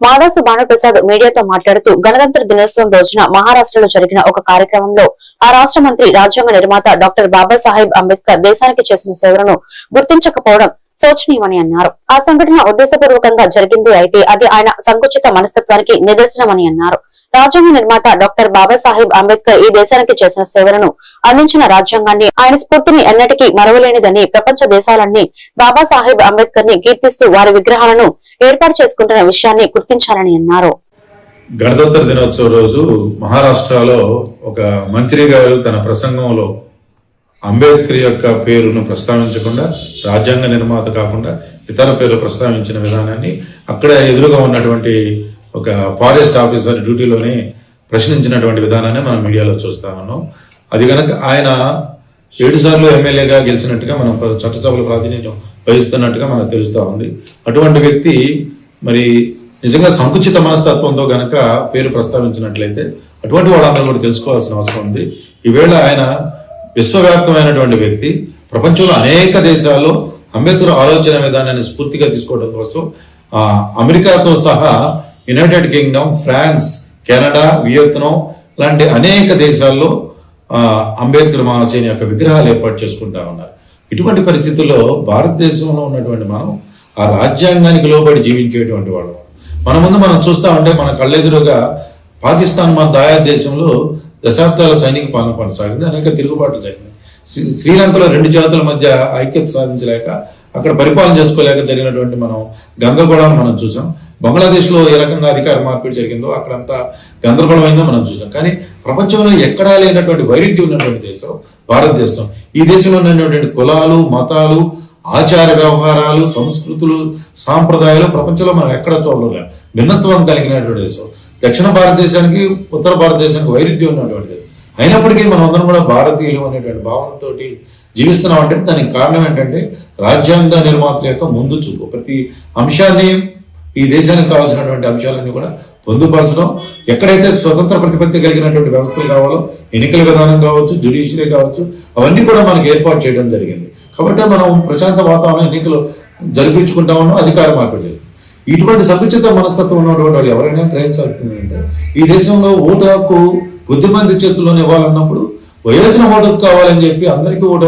మాదాసు భానుప్రసాద్ మీడియాతో మాట్లాడుతూ గణతంత్ర దినోత్సవం రోజున మహారాష్ట్రలో జరిగిన ఒక కార్యక్రమంలో ఆ రాష్ట్ర మంత్రి రాజ్యాంగ నిర్మాత డాక్టర్ బాబాసాహెబ్ అంబేద్కర్ దేశానికి చేసిన సేవలను గుర్తించకపోవడం శోచనీయమని అన్నారు. ఆ సంఘటన ఉద్దేశపూర్వకంగా జరిగింది అయితే అది ఆయన సంకుచిత మనస్తత్వానికి నిదర్శనమని అన్నారు. రాజ్యాంగ నిర్మాత డాక్టర్ బాబాసాహెబ్ అంబేద్కర్ ఈ దేశానికి చేసిన సేవలను అందించిన రాజ్యాంగాన్ని ఆయన స్ఫూర్తిని ఎన్నటికీ మరవలేనిదని ప్రపంచ దేశాలన్నీ బాబాసాహెబ్ అంబేద్కర్ని కీర్తిస్తూ వారి విగ్రహాలను ఏర్పాటు చేసుకుంటున్న విషయాన్ని గుర్తించాలని అన్నారు. గణతంత్ర దినోత్సవం రోజు మహారాష్ట్రలో ఒక మంత్రి గారు తన ప్రసంగంలో అంబేద్కర్ యొక్క పేరును ప్రస్తావించకుండా రాజ్యాంగ నిర్మాత కాకుండా ఇతర పేరు ప్రస్తావించిన విధానాన్ని అక్కడ ఎదురుగా ఉన్నటువంటి ఒక ఫారెస్ట్ ఆఫీసర్ డ్యూటీలోనే ప్రశ్నించినటువంటి విధానాన్ని మనం మీడియాలో చూస్తా ఉన్నాం. అది కనుక ఆయన ఏడు సార్లు ఎమ్మెల్యేగా గెలిచినట్టుగా మనం చట్టసభల చట్టసభలో ప్రాతినిధ్యం వహిస్తున్నట్టుగా మనకు తెలుస్తూ ఉంది. అటువంటి వ్యక్తి మరి నిజంగా సంకుచిత మనస్తత్వంతో గనక పేరు ప్రస్తావించినట్లయితే అటువంటి వాళ్ళందరూ కూడా తెలుసుకోవాల్సిన అవసరం ఉంది. ఈవేళ ఆయన విశ్వవ్యాప్తమైనటువంటి వ్యక్తి ప్రపంచంలో అనేక దేశాల్లో అంబేద్కర్ ఆలోచన విధానాన్ని స్ఫూర్తిగా తీసుకోవడం కోసం అమెరికాతో సహా United Kingdom France Canada Vietnam లాంటి అనేక దేశాల్లో అంబేద్కర్ మహాశయుని యొక్క విగ్రహాలు ఏర్పాటు చేసుకుంటా ఉన్నారు. ఇటువంటి పరిస్థితుల్లో భారతదేశంలో ఉన్నటువంటి మనం ఆ రాజ్యాంగానికి లోబడి జీవించేటువంటి వాళ్ళం. మన ముందు మనం చూస్తా ఉంటే మన కళ్ళెదురుగా పాకిస్తాన్ మన దాయా దేశంలో దశాబ్దాల సైనిక పాలన కొనసాగింది అనేక తిరుగుబాట్లు జరిగింది శ్రీలంకలో రెండు జాతుల మధ్య ఐక్యత సాధించలేక అక్కడ పరిపాలన చేసుకోలేక జరిగినటువంటి మనం గందరగోళాన్ని మనం చూసాం. బంగ్లాదేశ్లో ఏ రకంగా అధికార మార్పిడి జరిగిందో అక్కడంతా గందరగోళమైందో మనం చూసాం. కానీ ప్రపంచంలో ఎక్కడా లేనటువంటి వైరుధ్యం ఉన్నటువంటి దేశం భారతదేశం. ఈ దేశంలో ఉన్నటువంటి కులాలు మతాలు ఆచార వ్యవహారాలు సంస్కృతులు సాంప్రదాయాలు ప్రపంచంలో మనం ఎక్కడ చూడలేదు భిన్నత్వం కలిగినటువంటి దేశం. దక్షిణ భారతదేశానికి ఉత్తర భారతదేశానికి వైరుధ్యం ఉన్నటువంటి దేశం. అయినప్పటికీ మనం అందరం కూడా భారతీయులు అనేటువంటి భావనతో జీవిస్తున్నాం. అంటే దానికి కారణం ఏంటంటే రాజ్యాంగ నిర్మాతల యొక్క ముందు చూపు. ప్రతి అంశాన్ని ఈ దేశానికి కావాల్సినటువంటి అంశాలన్నీ కూడా పొందుపరచడం ఎక్కడైతే స్వతంత్ర ప్రతిపత్తి కలిగినటువంటి వ్యవస్థలు కావాలో ఎన్నికల విధానం కావచ్చు జ్యుడిషియరీ కావచ్చు అవన్నీ కూడా మనకు ఏర్పాటు చేయడం జరిగింది. కాబట్టి మనం ప్రశాంత వాతావరణం ఎన్నికలు జరిపించుకుంటా ఉన్నాం అధికార మార్పిడి ఇటువంటి సంకుచిత మనస్తత్వం ఉన్నటువంటి వాళ్ళు ఎవరైనా గ్రహించాల్సింది అంటే ఈ దేశంలో ఓటు హక్కు కొద్దిమంది చేతుల్లోనే ఇవ్వాలన్నప్పుడు వయోజన ఓటు కావాలని చెప్పి అందరికీ ఓటు